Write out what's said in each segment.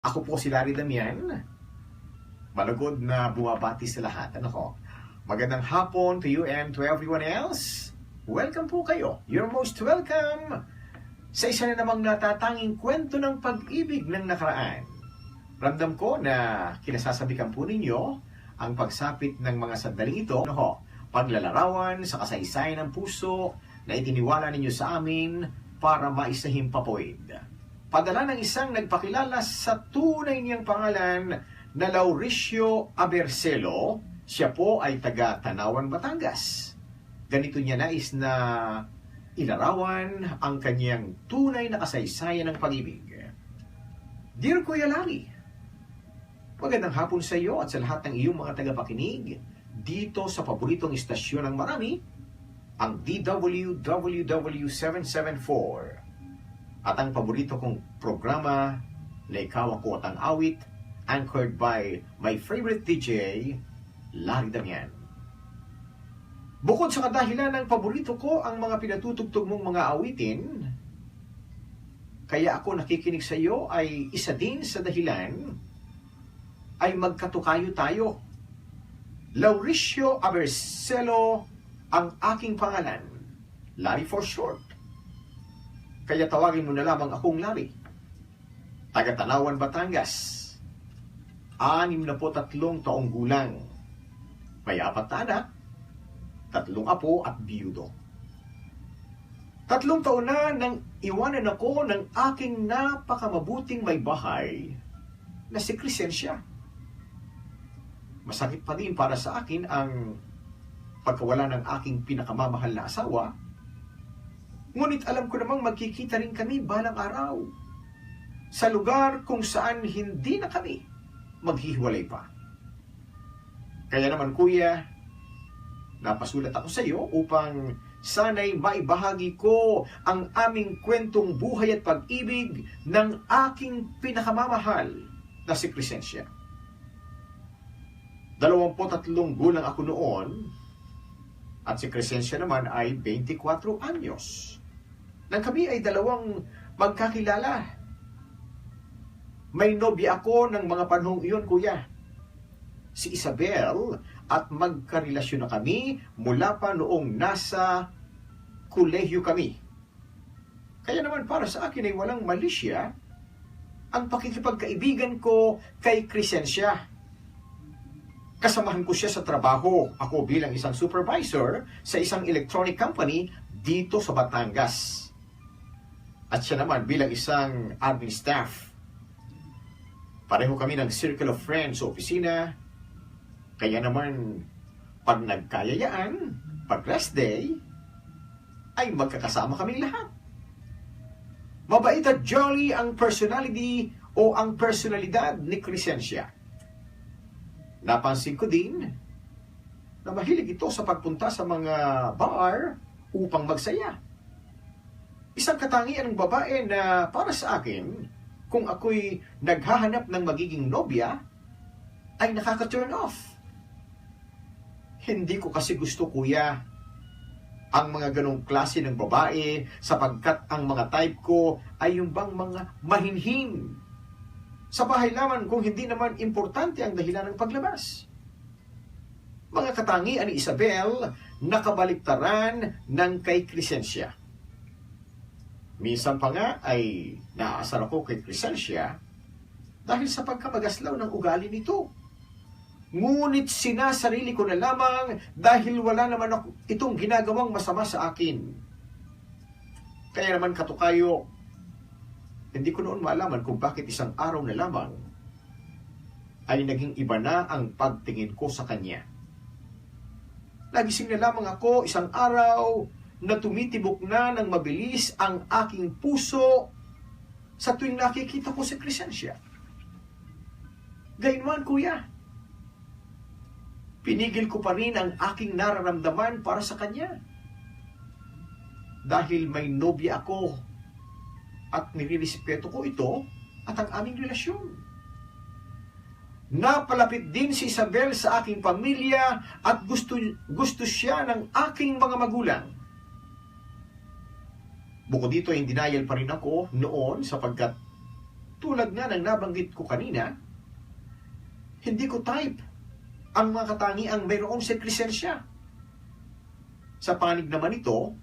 Ako po si Larry Damian. Malagod na bumabati sa lahat. Ano ko? Magandang hapon to you and to everyone else. Welcome po kayo. You're most welcome sa isa na namang natatanging kwento ng pag-ibig ng nakaraan. Ramdam ko na kinasasabikan po ninyo ang pagsapit ng mga sandaling ito. Ano ho? Paglalarawan sa kasaysayan ng puso na itiniwala ninyo sa amin para maisahimpapawid padala ng isang nagpakilala sa tunay niyang pangalan na Lauricio Abercelo. Siya po ay taga Tanawan, Batangas. Ganito niya nais na ilarawan ang kanyang tunay na kasaysayan ng pag-ibig. Dear Kuya Larry, magandang hapon sa iyo at sa lahat ng iyong mga tagapakinig dito sa paboritong istasyon ng marami, ang DWWW 774 at ang paborito kong programa na ikaw ako at ang awit anchored by my favorite DJ, Larry Damian. Bukod sa kadahilan ng paborito ko ang mga pinatutugtog mong mga awitin, kaya ako nakikinig sa iyo ay isa din sa dahilan ay magkatukayo tayo. Lauricio Abercelo ang aking pangalan, Larry for short. Kaya tawagin mo na lamang akong Larry. Taga Tanawan, Batangas. Anim na po tatlong taong gulang. May apat na tatlong apo at biyudo. Tatlong taon na nang iwanan ako ng aking napakamabuting may bahay na si Crescencia. Masakit pa din para sa akin ang pagkawala ng aking pinakamamahal na asawa Ngunit alam ko namang magkikita rin kami balang araw sa lugar kung saan hindi na kami maghihiwalay pa. Kaya naman kuya, napasulat ako sa iyo upang sana'y maibahagi ko ang aming kwentong buhay at pag-ibig ng aking pinakamamahal na si Crescencia. Dalawamputatlong gulang ako noon at si Crescencia naman ay 24 anyos nang kami ay dalawang magkakilala. May nobya ako ng mga panahong iyon, kuya. Si Isabel at magkarelasyon na kami mula pa noong nasa kolehiyo kami. Kaya naman para sa akin ay walang mali siya ang pakikipagkaibigan ko kay Crescencia. Kasamahan ko siya sa trabaho. Ako bilang isang supervisor sa isang electronic company dito sa Batangas. At siya naman bilang isang admin staff. Pareho kami ng circle of friends sa opisina. Kaya naman, pag nagkayayaan, pag rest day, ay magkakasama kaming lahat. Mabait at jolly ang personality o ang personalidad ni Crescencia. Napansin ko din na mahilig ito sa pagpunta sa mga bar upang magsaya. Isang katangian ng babae na para sa akin, kung ako'y naghahanap ng magiging nobya, ay nakaka-turn off. Hindi ko kasi gusto, kuya, ang mga ganong klase ng babae sapagkat ang mga type ko ay yung bang mga mahinhin. Sa bahay lamang kung hindi naman importante ang dahilan ng paglabas. Mga katangian ni Isabel nakabaliktaran ng kay Crescencia. Minsan pa nga ay naasar ako kay Crescencia dahil sa pagkamagaslaw ng ugali nito. Ngunit sinasarili ko na lamang dahil wala naman ako itong ginagawang masama sa akin. Kaya naman katukayo, hindi ko noon malaman kung bakit isang araw na lamang ay naging iba na ang pagtingin ko sa kanya. Nagising na lamang ako isang araw na tumitibok na ng mabilis ang aking puso sa tuwing nakikita ko si Crescencia. Gayunman, kuya, pinigil ko pa rin ang aking nararamdaman para sa kanya. Dahil may nobya ako at nirirespeto ko ito at ang aming relasyon. Napalapit din si Isabel sa aking pamilya at gusto, gusto siya ng aking mga magulang. Bukod dito, ay denial pa rin ako noon sapagkat tulad nga ng nabanggit ko kanina, hindi ko type ang mga katangiang mayroong si Crescencia. Sa panig naman ito,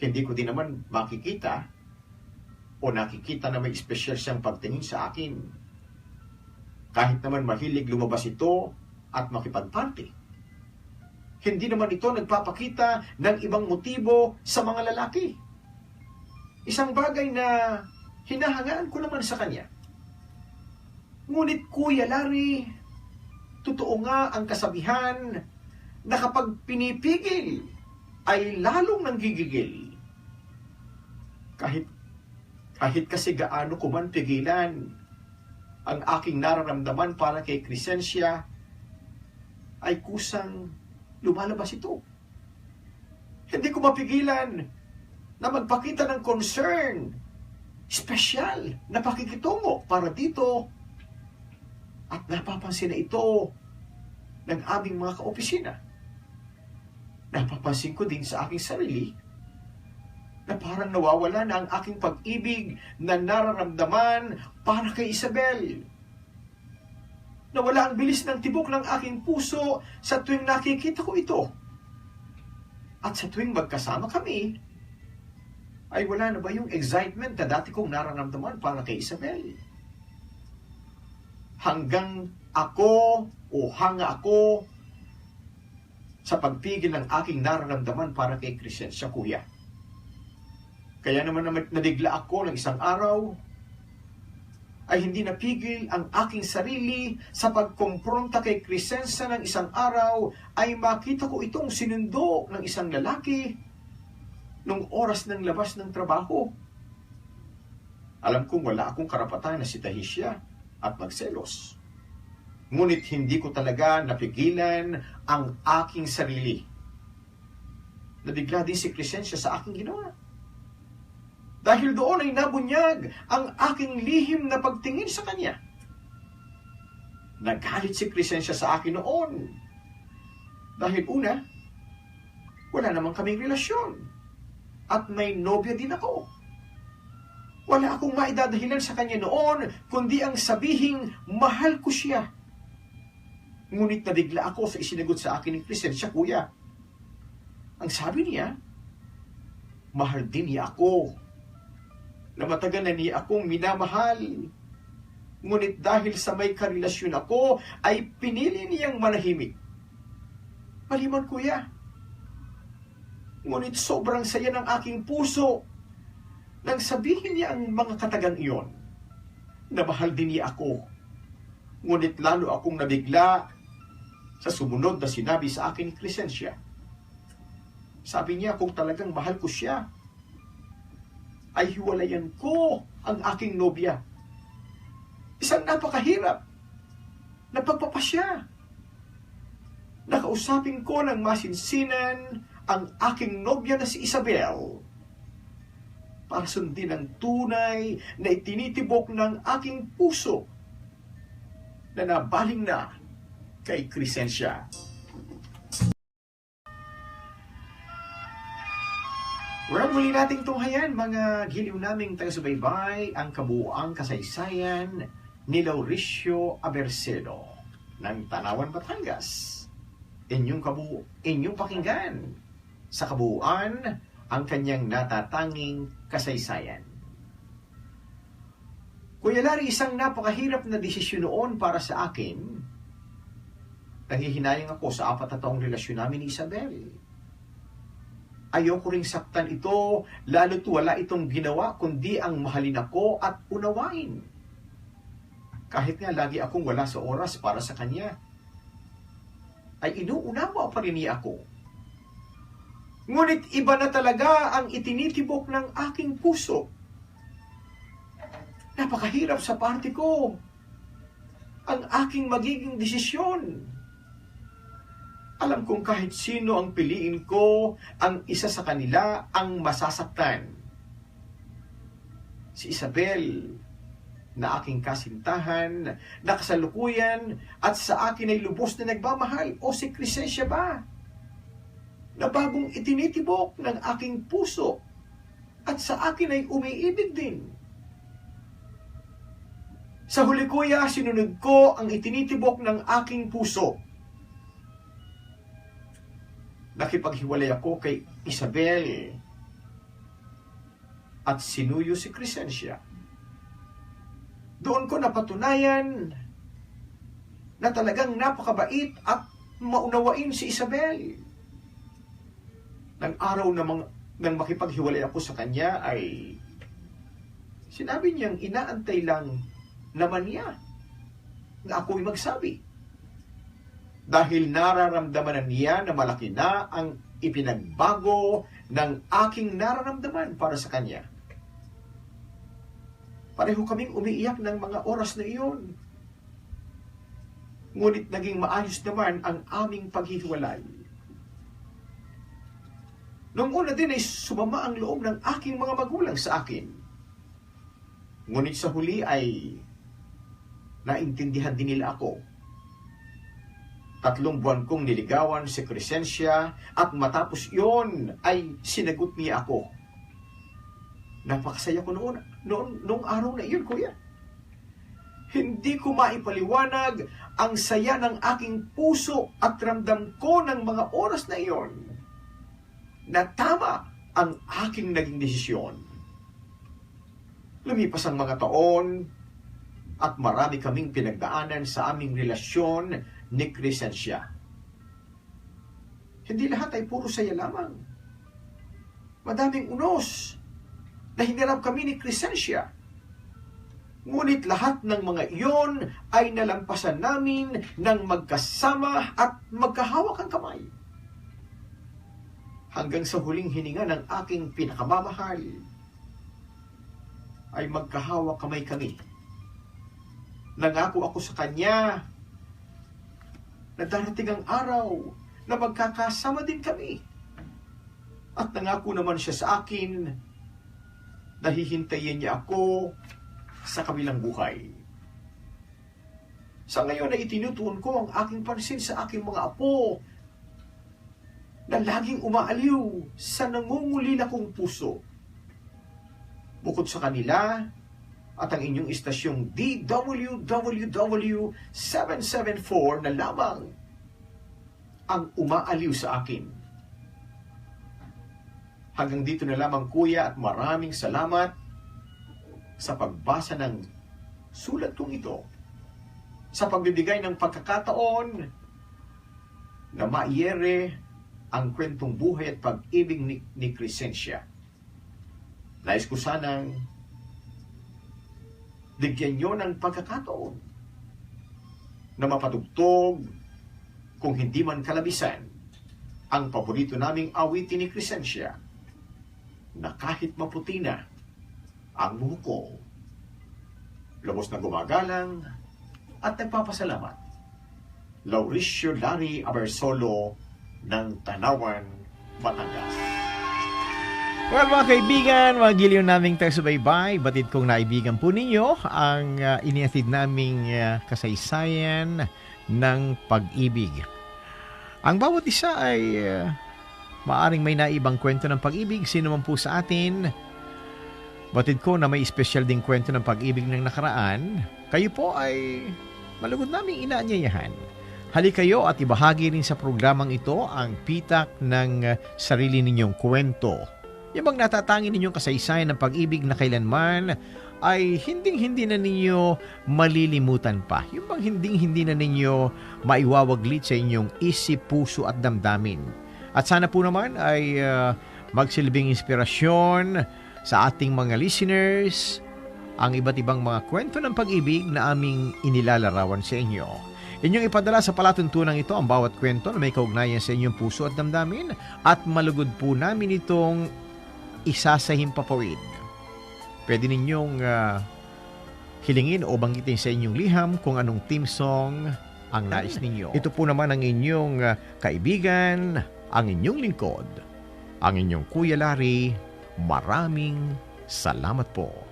hindi ko din naman makikita o nakikita na may espesyal siyang pagtingin sa akin. Kahit naman mahilig lumabas ito at makipagparty. Hindi naman ito nagpapakita ng ibang motibo sa mga lalaki. Isang bagay na hinahangaan ko naman sa kanya. Ngunit Kuya Larry, totoo nga ang kasabihan na kapag pinipigil ay lalong nanggigigil. Kahit kahit kasi gaano ko man pigilan ang aking nararamdaman para kay Crescencia ay kusang lumalabas ito. Hindi ko mapigilan na magpakita ng concern, special na pakikitungo para dito at napapansin na ito ng aming mga kaopisina. Napapansin ko din sa aking sarili na parang nawawala na ang aking pag-ibig na nararamdaman para kay Isabel. Nawala ang bilis ng tibok ng aking puso sa tuwing nakikita ko ito. At sa tuwing magkasama kami, ay wala na ba yung excitement na dati kong nararamdaman para kay Isabel? Hanggang ako o hanga ako sa pagpigil ng aking nararamdaman para kay Crescencia, kuya. Kaya naman na nabigla ako ng isang araw, ay hindi napigil ang aking sarili sa pagkompronta kay Crescencia ng isang araw ay makita ko itong sinundo ng isang lalaki nung oras ng labas ng trabaho. Alam kong wala akong karapatan na sitahin siya at magselos. Ngunit hindi ko talaga napigilan ang aking sarili. Nabigla din si Crescencia sa aking ginawa. Dahil doon ay nabunyag ang aking lihim na pagtingin sa kanya. Nagalit si Crescencia sa akin noon. Dahil una, wala namang kaming relasyon. At may nobya din ako. Wala akong maidadahilan sa kanya noon, kundi ang sabihing mahal ko siya. Ngunit nabigla ako sa isinagot sa akin ni Crescencia, kuya. Ang sabi niya, mahal din niya ako na matagal na niya akong minamahal. Ngunit dahil sa may karelasyon ako, ay pinili niyang manahimik. Maliman kuya. Ngunit sobrang saya ng aking puso nang sabihin niya ang mga katagang iyon na mahal din niya ako. Ngunit lalo akong nabigla sa sumunod na sinabi sa akin ni Crescencia. Sabi niya kung talagang mahal ko siya, ay hiwalayan ko ang aking nobya. Isang napakahirap na pagpapasya. Nakausapin ko ng masinsinan ang aking nobya na si Isabel para sundin ang tunay na itinitibok ng aking puso na nabaling na kay Crescencia. Well, muli nating tunghayan mga giliw naming taga-subaybay ang kabuuang kasaysayan ni Lauricio Abercedo ng Tanawan, Batangas. Inyong, kabu inyong pakinggan sa kabuuan ang kanyang natatanging kasaysayan. Kuya Larry, isang napakahirap na desisyon noon para sa akin. Nanghihinayang ako sa apat na taong relasyon namin ni Isabel ayoko ring saktan ito, lalo't wala itong ginawa kundi ang mahalin ako at unawain. Kahit nga lagi akong wala sa oras para sa kanya, ay inuunawa pa rin niya ako. Ngunit iba na talaga ang itinitibok ng aking puso. Napakahirap sa parte ko. Ang aking magiging desisyon alam kong kahit sino ang piliin ko, ang isa sa kanila ang masasaktan. Si Isabel, na aking kasintahan, na kasalukuyan, at sa akin ay lubos na nagmamahal, o si Crescencia ba? Na bagong itinitibok ng aking puso, at sa akin ay umiibig din. Sa huli kuya, sinunod ko ang itinitibok ng aking puso. Nakipaghiwalay ako kay Isabel at sinuyo si Crescencia. Doon ko napatunayan na talagang napakabait at maunawain si Isabel. Nang araw na mang, nang makipaghiwalay ako sa kanya ay sinabi niyang inaantay lang naman niya na ako'y magsabi. Dahil nararamdaman na niya na malaki na ang ipinagbago ng aking nararamdaman para sa kanya. Pareho kaming umiiyak ng mga oras na iyon. Ngunit naging maayos naman ang aming paghihiwalay. Noong una din ay sumama ang loob ng aking mga magulang sa akin. Ngunit sa huli ay naintindihan din nila ako. Tatlong buwan kong niligawan si Crescencia at matapos iyon ay sinagot niya ako. Napakasaya ko noon, noon, noong araw na iyon, kuya. Hindi ko maipaliwanag ang saya ng aking puso at ramdam ko ng mga oras na iyon na tama ang aking naging desisyon. Lumipas ang mga taon at marami kaming pinagdaanan sa aming relasyon ni Crescencia. Hindi lahat ay puro saya lamang. Madaming unos na hinirap kami ni Crescencia. Ngunit lahat ng mga iyon ay nalampasan namin ng magkasama at magkahawak ang kamay. Hanggang sa huling hininga ng aking pinakamamahal ay magkahawak kamay kami. Nangako ako sa kanya na darating ang araw na magkakasama din kami. At nangako naman siya sa akin na hihintayin niya ako sa kabilang buhay. Sa ngayon ay itinutuon ko ang aking pansin sa aking mga apo na laging umaaliw sa nangungulila kong puso. Bukod sa kanila at ang inyong istasyong DWWW 774 na lamang ang umaaliw sa akin. Hanggang dito na lamang kuya at maraming salamat sa pagbasa ng sulat kong ito sa pagbibigay ng pagkakataon na maiyere ang kwentong buhay at pag-ibig ni, ni Crescencia. Nais ko sanang bigyan nyo ng pagkakataon na mapatugtog kung hindi man kalabisan ang paborito naming awitin ni Crescencia na kahit maputi na ang buhok ko, lubos na gumagalang at nagpapasalamat. Lauricio Lari Abersolo ng Tanawan, Batangas. Well mga kaibigan, mga giliw naming taga-subaybay, batid kong naibigan po ninyo ang uh, iniatid naming uh, kasaysayan ng pag-ibig. Ang bawat isa ay uh, maaring may naibang kwento ng pag-ibig, sino man po sa atin. Batid ko na may special ding kwento ng pag-ibig ng nakaraan, kayo po ay malugod naming inaanyayahan. Hali kayo at ibahagi rin sa programang ito ang pitak ng uh, sarili ninyong kwento. Yung bang natatangi ninyong kasaysayan ng pag-ibig na kailanman ay hinding-hindi na ninyo malilimutan pa. Yung bang hinding-hindi na ninyo maiwawaglit sa inyong isip, puso at damdamin. At sana po naman ay uh, magsilbing inspirasyon sa ating mga listeners ang iba't ibang mga kwento ng pag-ibig na aming inilalarawan sa inyo. Inyong ipadala sa palatuntunan ito ang bawat kwento na may kaugnayan sa inyong puso at damdamin at malugod po namin itong isa sa himpapawid. Pwede ninyong uh, hilingin o banggitin sa inyong liham kung anong team song ang nais ninyo. Ito po naman ang inyong uh, kaibigan, ang inyong lingkod, ang inyong Kuya Larry. Maraming salamat po.